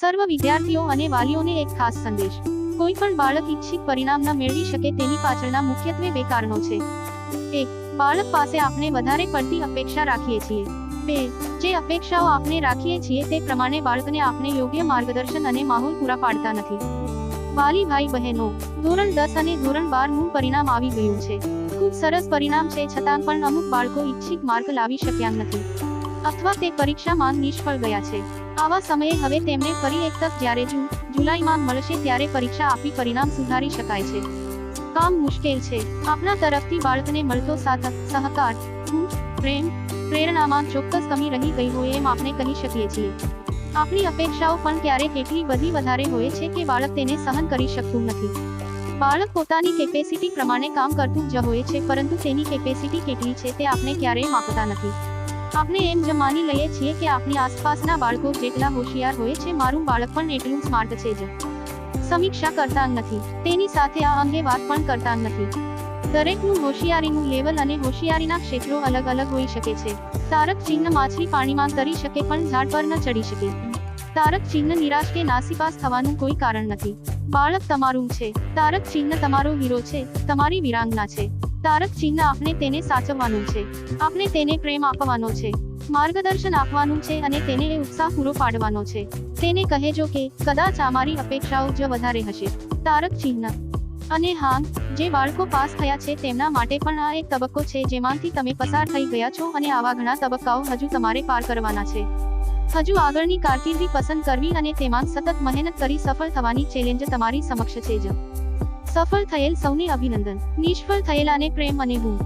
સર્વ વિદ્યાર્થીઓ અને વાલીઓને એક ખાસ સંદેશ. કોઈ પણ બાળક ઈચ્છિત પરિણામ ન મેળવી શકે તેની પાછળના મુખ્યત્વે બે કારણો છે. એક, બાળક પાસે આપણે વધારે પડતી અપેક્ષા રાખીએ છીએ. બે, જે અપેક્ષાઓ આપણે રાખીએ છીએ તે પ્રમાણે બાળકને આપણે યોગ્ય માર્ગદર્શન અને માહોલ પૂરા પાડતા નથી. વાલી ભાઈ બહેનો ધોરણ દસ અને ધોરણ બારનું પરિણામ આવી ગયું છે. ખૂબ સરસ પરિણામ છે છતાં પણ અમુક બાળકો ઈચ્છિત માર્ક લાવી શક્યા નથી. અથવા તે પરીક્ષામાં નિષ્ફળ ગયા છે. આવા સમયે હવે તેમને ફરી એક તક જ્યારે જૂન જુલાઈમાં મળશે ત્યારે પરીક્ષા આપી પરિણામ સુધારી શકાય છે. કામ મુશ્કેલ છે. આપણા તરફથી બાળકને મળતો સાથ, સહકાર પ્રેમ, પ્રેરણામાં ચોક્કસ કમી રહી ગઈ હોય એમ આપણે કહી શકીએ છીએ. આપણી અપેક્ષાઓ પણ ક્યારેક એટલી બધી વધારે હોય છે કે બાળક તેને સહન કરી શકતું નથી. બાળક પોતાની કેપેસિટી પ્રમાણે કામ કરતું જ હોય છે, પરંતુ તેની કેપેસિટી કેટલી છે તે આપણે ક્યારેય માપતા નથી. આપણે એમ જ માની લઈએ છીએ કે આપણી આસપાસના બાળકો જેટલા હોશિયાર હોય છે, મારું બાળક પણ એટલું સ્માર્ટ છે જ. સમીક્ષા કરતા નથી. તેની સાથે આ અંગે વાત પણ કરતા નથી. દરેકનું હોશિયારીનું લેવલ અને હોશિયારીના ક્ષેત્રો અલગ અલગ હોઈ શકે છે. તારક ચિહ્ન માછલી પાણીમાં તરી શકે પણ ઝાડ પર ન ચડી શકે. તારક ચિહ્ન નિરાશ કે નાસીપાસ થવાનું કોઈ કારણ નથી. બાળક તમારું છે. તારક ચિહ્ન તમારો હીરો છે. તમારી વિરાંગના છે. તારક ચિહ્ન આપણે તેને સાચવવાનું છે. આપણે તેને પ્રેમ આપવાનો છે. માર્ગદર્શન આપવાનું છે અને તેને એ ઉત્સાહ પૂરો પાડવાનો છે. તેને કહેજો કે, કદાચ અમારી અપેક્ષાઓ જ વધારે હશે. તારક ચિહ્ન. અને હા, જે બાળકો પાસ થયા છે તેમના માટે પણ આ એક તબક્કો છે જેમાંથી તમે પસાર થઈ ગયા છો અને આવા ઘણા તબક્કાઓ હજુ તમારે પાર કરવાના છે. હજુ આગળની કારકિર્દી પસંદ કરવી અને તેમાં સતત મહેનત કરી સફળ થવાની ચેલેન્જ તમારી સમક્ષ છે જ. સફળ થયેલ સૌને અભિનંદન નિષ્ફળ થયેલાને પ્રેમ અને હું